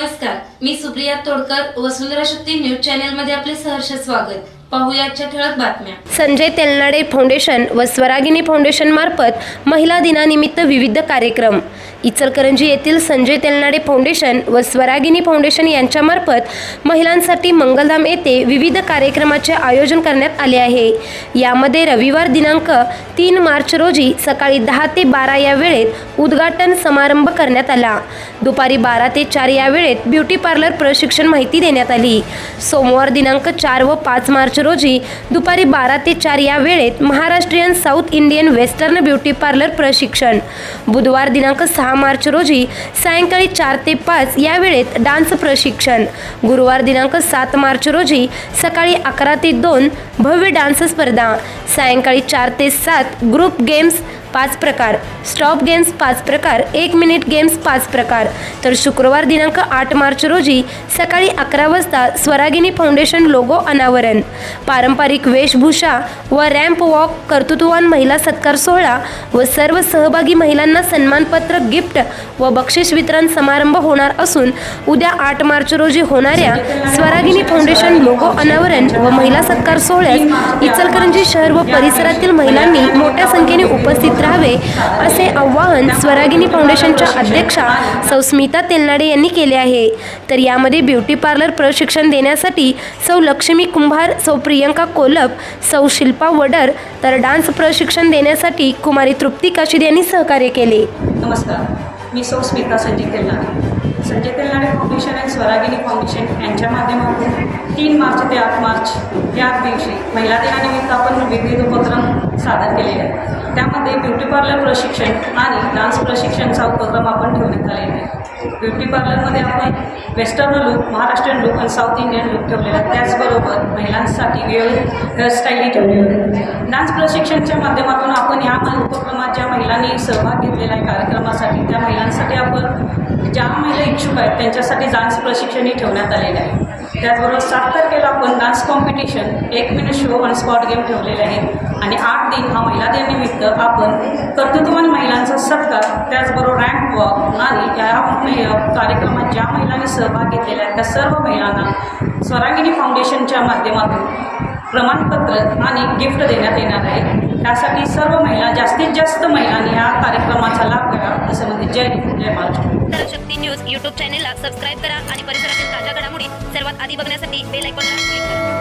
नमस्कार मी सुप्रिया तोडकर वसुंधरा शक्ती न्यूज चॅनलमध्ये आपले सहर्ष स्वागत. पाहूया ठळक बातम्या. संजय तेलनाडे फाउंडेशन व स्वरागिनी फाउंडेशन मार्फत महिला दिनानिमित्त विविध कार्यक्रम. इचलकरंजी येथील संजय तेलनाडे फाउंडेशन व स्वरागिनी फाउंडेशन यांच्यामार्फत महिलांसाठी मंगलधाम येथे विविध कार्यक्रमाचे आयोजन करण्यात आले आहे. यामध्ये रविवार दिनांक तीन मार्च रोजी सकाळी दहा ते बारा या वेळेत उद्घाटन समारंभ करण्यात आला. दुपारी बारा ते चार या वेळेत ब्युटी पार्लर प्रशिक्षण माहिती देण्यात आली. सोमवार दिनांक चार व पाच मार्च रोजी दुपारी बारा ते चार या वेळेत Maharashtrian south Indian western beauty parlour प्रशिक्षण. बुधवार दिनांक सहा मार्च रोजी सायंकाळी चार ते पाच या वेळेत डान्स प्रशिक्षण. गुरुवार दिनांक सात मार्च रोजी सकाळी अकरा ते दोन भव्य डान्स स्पर्धा. सायंकाळी चार ते सात ग्रुप गेम्स पाच प्रकार. स्टॉप गेम्स पाच प्रकार एक मिनिट गेम्स पाच प्रकार. तर शुक्रवार दिनांक आठ मार्च रोजी सकाळी अकरा वाजता स्वरागिनी फाउंडेशन लोगो अनावरण. पारंपरिक वेशभूषा व रॅम्प वॉक कर्तृत्ववान महिला सत्कार सोहळा व सर्व सहभागी महिलांना सन्मानपत्र गिफ्ट व बक्षीस वितरण समारंभ होणार असून उद्या आठ मार्च रोजी होणाऱ्या स्वरागिनी फाउंडेशन लोगो अनावरण व महिला सत्कार सोहळ्यास इचलकरंजी शहर व परिसरातील महिलांनी मोठ्या संख्येने उपस्थित राहावे असे आवाहन स्वरागिनी फाउंडेशनच्या अध्यक्षा सौस्मिता तेलनाडे यांनी केले आहे. तर यामध्ये ब्युटी पार्लर प्रशिक्षण देण्यासाठी सौ लक्ष्मी कुंभार सौ प्रियंका कोलप सौ शिल्पा वडर तर डान्स प्रशिक्षण देण्यासाठी कुमारी तृप्ती काशीद यांनी सहकार्य केले. नमस्कार. मी सौ स्मिता संजय तेलनाडे. संजय तेलनाडे फाउंडेशन आणि स्वरागिनी फाउंडेशन यांच्या माध्यमातून तीन मार्च ते आठ मार्च या दिवशी महिला दिनानिमित्त आपण विविध उपक्रम सादर केलेले आहेत. त्यामध्ये ब्युटी पार्लर प्रशिक्षण आणि डान्स प्रशिक्षणचा उपक्रम आपण ठेवण्यात आलेला आहे. ब्युटी पार्लरमध्ये आपण वेस्टर्न लुक महाराष्ट्रीयन लुक आणि साऊथ इंडियन लुक ठेवलेला आहे त्याचबरोबर महिलांसाठी वेळ हेअरस्टाईलही ठेवलेली आहे. डान्स प्रशिक्षणच्या माध्यमातून आपण या उपक्रमात ज्या महिलांनी सहभाग घेतलेला आहे कार्यक्रमासाठी त्या महिलांसाठी आपण ज्या महिला इच्छुक आहेत त्यांच्यासाठी डान्स प्रशिक्षणही ठेवण्यात आलेलं आहे. त्याचबरोबर सात तारखेला आपण डान्स कॉम्पिटिशन एक मिनिट शो आणि स्पॉट गेम ठेवलेले आहेत. आणि आठ दिन हा महिला दिनानिमित्त आपण कर्तृत्ववान महिलांचा सत्कार त्याचबरोबर रँक वॉक आणि या कार्यक्रमात ज्या महिलांनी सहभाग घेतलेला आहे त्या सर्व महिलांना स्वरागिनी फाउंडेशनच्या माध्यमातून प्रमाणपत्र आणि गिफ्ट देण्यात येणार आहे. त्यासाठी सर्व महिला जास्तीत जास्त महिलांनी या कार्यक्रमाचा लाभ घ्या असं म्हणजे जय जय महाराष्ट्र. शक्ती न्यूज युट्यूब चॅनेलला सबस्क्राईब करा आणि परिसरातील ताज्या घडामोडी सर्वात आधी बघण्यासाठी बेल आयकॉनला क्लिक करा.